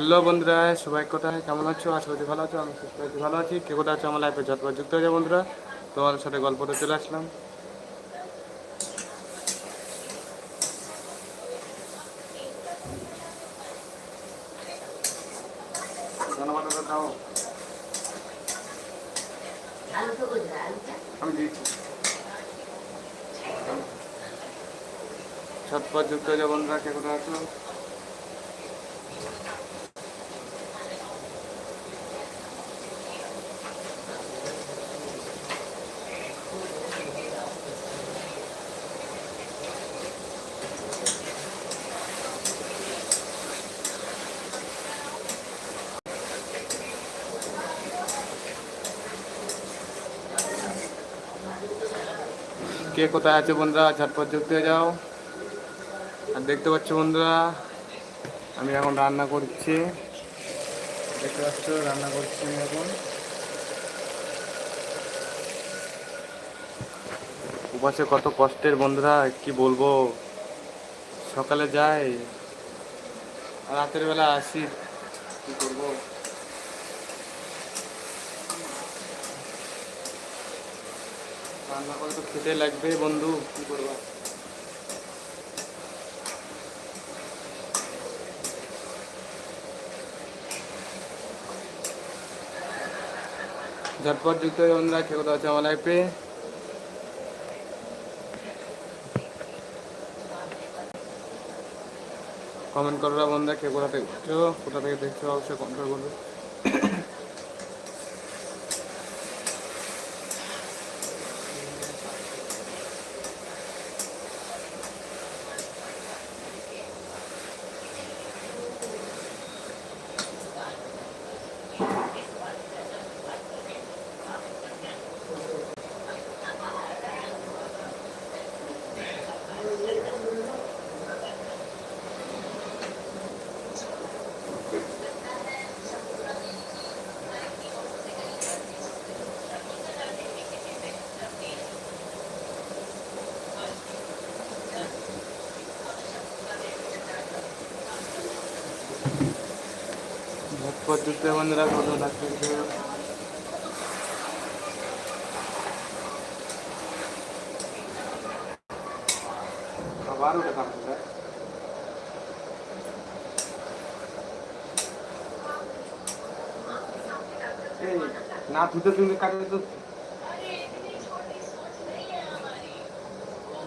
Hello বন্ধুরা, সবাই কোথায়? কেমন আছো? আশা করি ভালো আছো, আমি সুস্থ আছি, ভালো আছি। কে কোথায় আছো? আমার লাইফে যতবার যুক্ত হয়ে বন্ধুরা, তোমাদের সাথে গল্পটা চলে আসলাম। ছটপট যুক্ত হয়ে বন্ধুরা, কে কোথায় আছো? কে কোথায় আছে বন্ধুরা? ঝটপট যুক্ত হয়ে যাও। আর দেখতে পাচ্ছ বন্ধুরা, আমি এখন রান্না করছি। দেখতে পাচ্ছ, রান্না করছি আমি এখন। উপাসে কত কষ্টের বন্ধুরা, কি বলব? সকালে যাই রাতের বেলা আসি। কি করব? রান্না করে তো খেতে লাগবে, বন্ধু, কি করব? ঝটপট যুক্ত হয়ে বন্ধুরা, কে কোথাও আছে আমার লাইফে কমেন্ট করো বন্ধুরা, কে কোথা থেকে কোথা থেকে দেখছ, অবশ্যই কমেন্ট করে যুক্ত বন্ধুরা কত এই, না ধুতে তুমি কাটে তো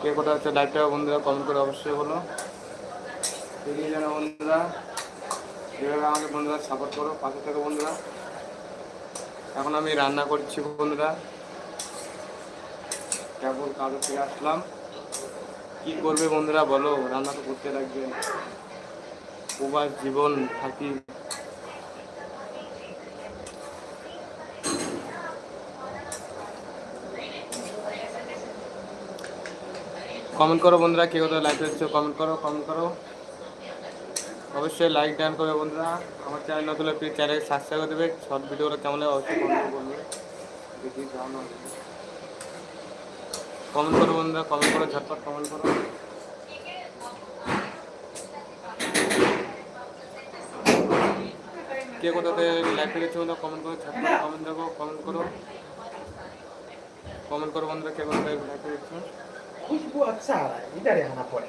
কে কোথায় হচ্ছে লাইভটা বন্ধুরা কমেন্ট করে অবশ্যই বলো। বন্ধুরা এভাবে আমাকে বন্ধুরা সাপোর্ট করো, পাশে থেকে বন্ধুরা। এখন আমি রান্না করছি বন্ধুরা। কেবল কাজের থেকে আসলাম। কি করবে বন্ধুরা বলো, রান্না তো করতে লাগবে। প্রবাস জীবন থাকি। কমেন্ট করো বন্ধুরা, কে কোথায় লাইক হচ্ছে কমেন্ট করো কমেন্ট করো। অবশ্যই লাইক ডান করবে বন্ধুরা। আমার চ্যানেল নতুন প্লিজ চ্যানেল সাবস্ক্রাইব করে দেবে। শর্ট ভিডিওগুলো কেমন লাগে অবশ্যই কমেন্ট করবে দেখি কমেন্ট করো বন্ধুরা কমেন্ট করো ঝটপট কমেন্ট করো। কে কোথাতে লাইক রেখেছো বন্ধুরা কমেন্ট করো ঝটপট কমেন্ট দেখো কমেন্ট করো। কমেন্ট করো বন্ধুরা কে কোথাতে লাইক রেখেছো খুশবু আচ্ছা ইদারে আনা পড়ে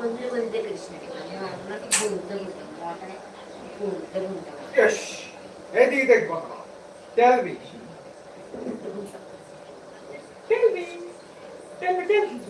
కొంచెం మంది దగ్గర ఇచ్చినట్టు ఎస్ ఏది దగ్గర Tell me. Tell me. Tell me, tell me.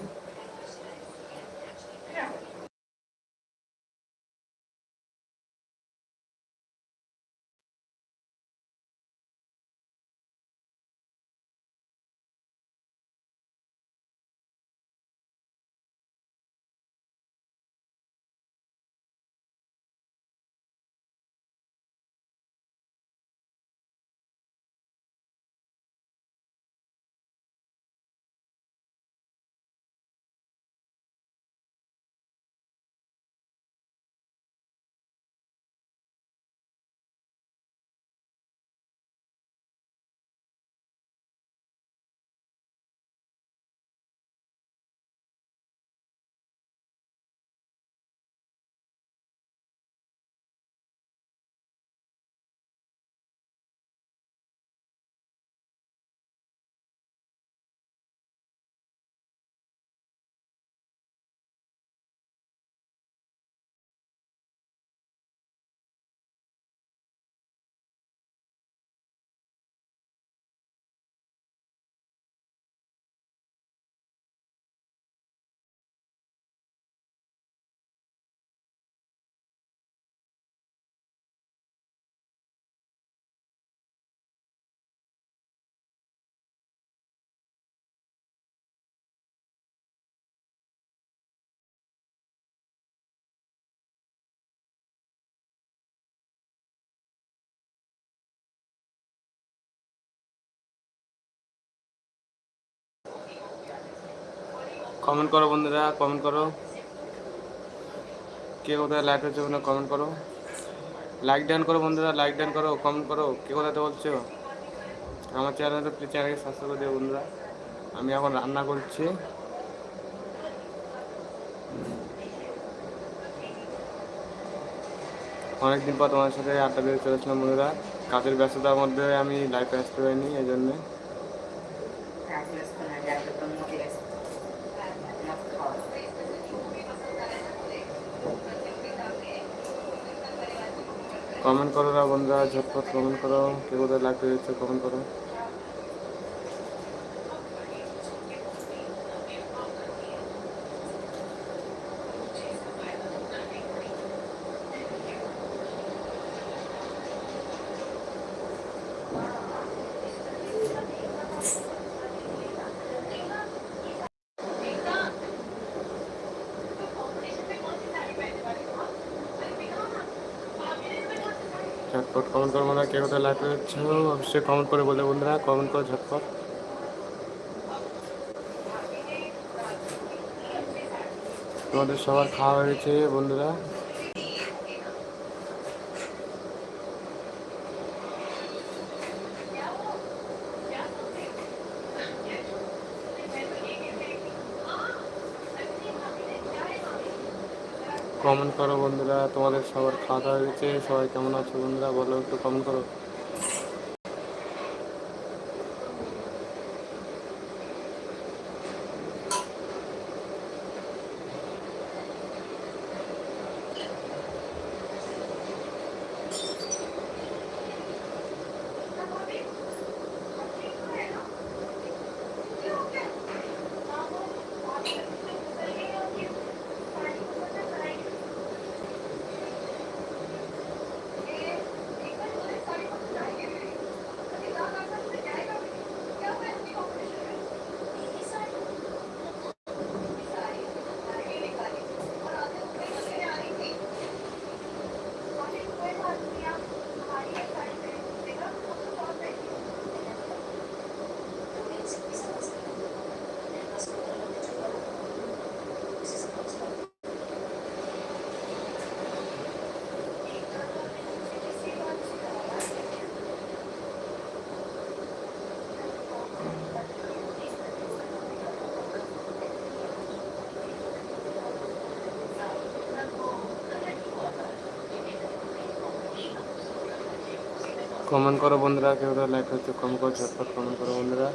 Comment করো বন্ধুরা কমেন্ট করো। কে কোথায় লাইক হচ্ছে ওখানে কমেন্ট করো। লাইক ডান করো বন্ধুরা লাইক ডান করো কমেন্ট করো। কে কোথাতে বলছো? আমার চ্যানেলটা প্লিজ চ্যানেলকে সাবস্ক্রাইব করে দিও বন্ধুরা। আমি এখন রান্না করছি। অনেকদিন পর তোমার সাথে আড্ডা দিয়ে চলেছিলাম বন্ধুরা। কাজের ব্যস্ততার মধ্যে আমি লাইফে আসতে পারিনি এই জন্যে। কমেন্ট করো না বন্ধুরা ঝটপট কমেন্ট করো। কে কোথায় লাইক দিচ্ছে কমেন্ট করো। ঝটপট কমেন্ট করো বন্ধুরা কে কোথায় লাইক হচ্ছে অবশ্যই কমেন্ট করে বলে বন্ধুরা কমেন্ট করো ঝটপট। তোমাদের সবার খাওয়া হয়েছে বন্ধুরা। কমেন্ট করো বন্ধুরা। তোমাদের সবার খাওয়া দাওয়া হয়েছে। সবাই কেমন আছো বন্ধুরা? বলো একটু কমেন্ট করো। কমেন্ট করো বন্ধুরা কেউ লাইক হচ্ছে কমেন্ট করো ঝটপট কমেন্ট করো বন্ধুরা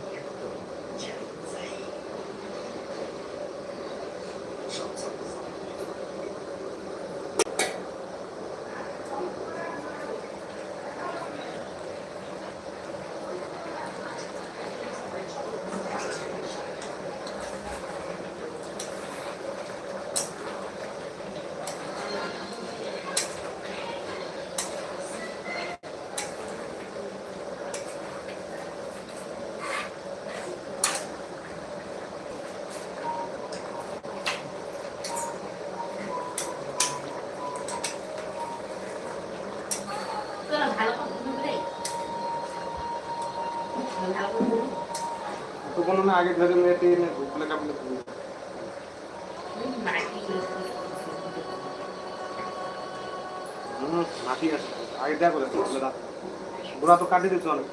তো কোনো না, আগে মেয়েটি উপলে কাপলে মাটি হুম, মাটি আছে। আগে দেখো বুড়া তো কাটি দিচ্ছে অনেক।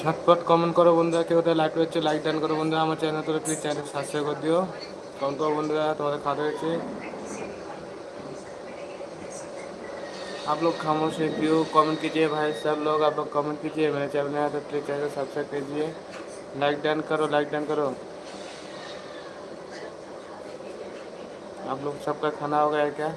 ঝটপট কমেন্ট করো বন্ধুরা কেউ কোথায় লাইক রয়েছে লাইক ডান করো বন্ধুরা আমার চ্যানেল তো প্লিজ চ্যানেল সাবস্ক্রাইব করে দিও কমেন্ট করো বন্ধুরা তোমাদের খাওয়া হয়েছে आप लोग खामोश है क्यों कमेंट कीजिए भाई सब लोग आप लोग कमेंट कीजिए मेरे चैनल में आया तो प्लीज चैनल सब्सक्राइब कीजिए लाइक डन करो लाइक डन करो आप लोग सबका खाना हो गया है क्या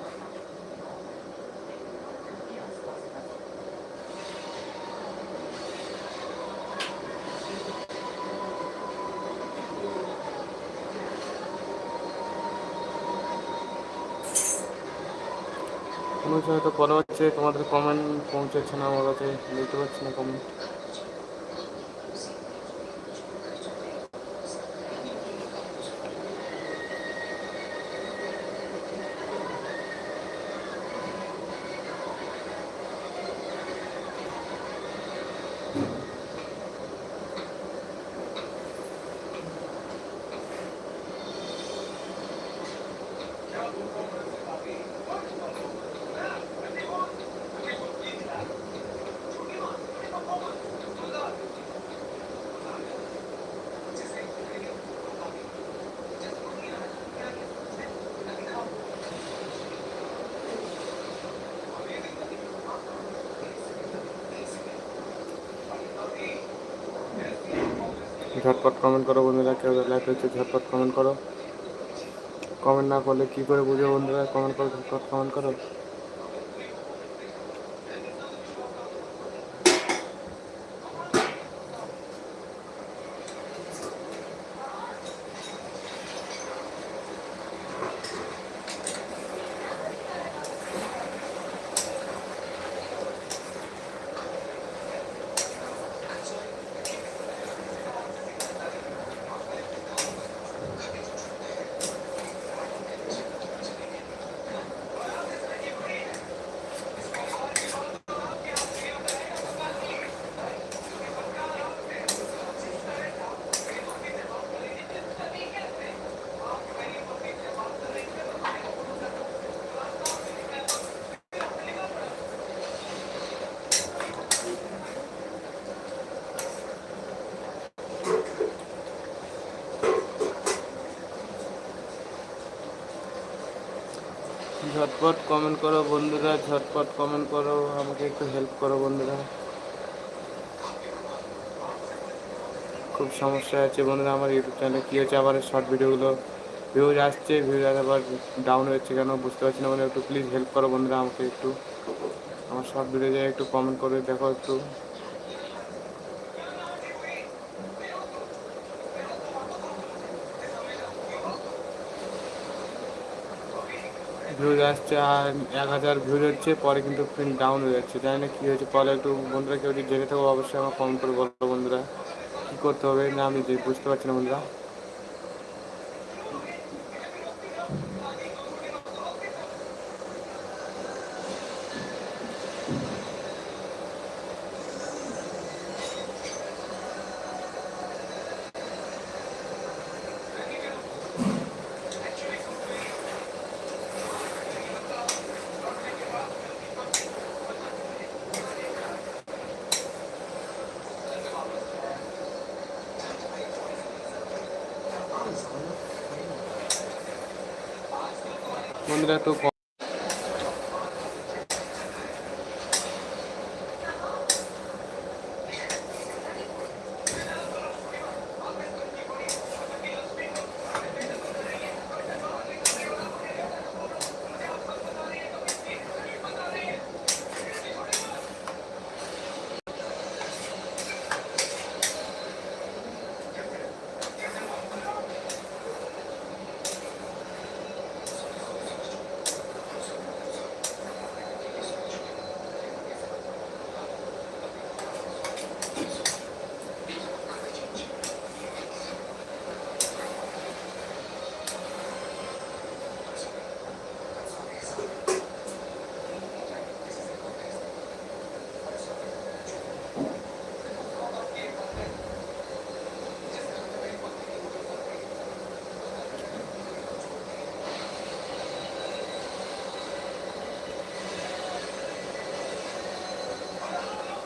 কোনো সময় তো ফলো হচ্ছে তোমাদের কমেন্ট পৌঁছাচ্ছে না আমার কাছে দেখতে পাচ্ছি না কমেন্ট ঝটপট কমেন্ট করো বন্ধুরা, কেউ লাইক হচ্ছে ঝটপট কমেন্ট করো। কমেন্ট না করলে কী করে বুঝো বন্ধুরা? কমেন্ট করো, ঝটপট কমেন্ট করো। ঝটপট কমেন্ট করো বন্ধুরা, ঝটপট কমেন্ট করো, আমাকে একটু হেল্প করো বন্ধুরা। খুব সমস্যা আছে বন্ধুরা আমার ইউটিউব চ্যানেলে কী হচ্ছে? আবার শর্ট ভিডিওগুলো ভিউজ আসছে ভিউজ আবার ডাউন হচ্ছে কেন বুঝতে পারছি না বন্ধুরা। একটু প্লিজ হেল্প করো বন্ধুরা আমাকে একটু। আমার শর্ট ভিডিও যায় একটু কমেন্ট করে দেখো একটু। ভিউজ আসছে আর এক হাজার ভিউজ হচ্ছে, পরে কিন্তু প্রিন্ট ডাউন হয়ে যাচ্ছে। জানি না কী হয়েছে, পরে একটু বন্ধুরা কেউ যদি জেনে থাকো, অবশ্যই আমার কমেন্ট করে বলো বন্ধুরা। কী করতে হবে? না, আমি বুঝতে পারছি না বন্ধুরা। বন্ধুরা একটু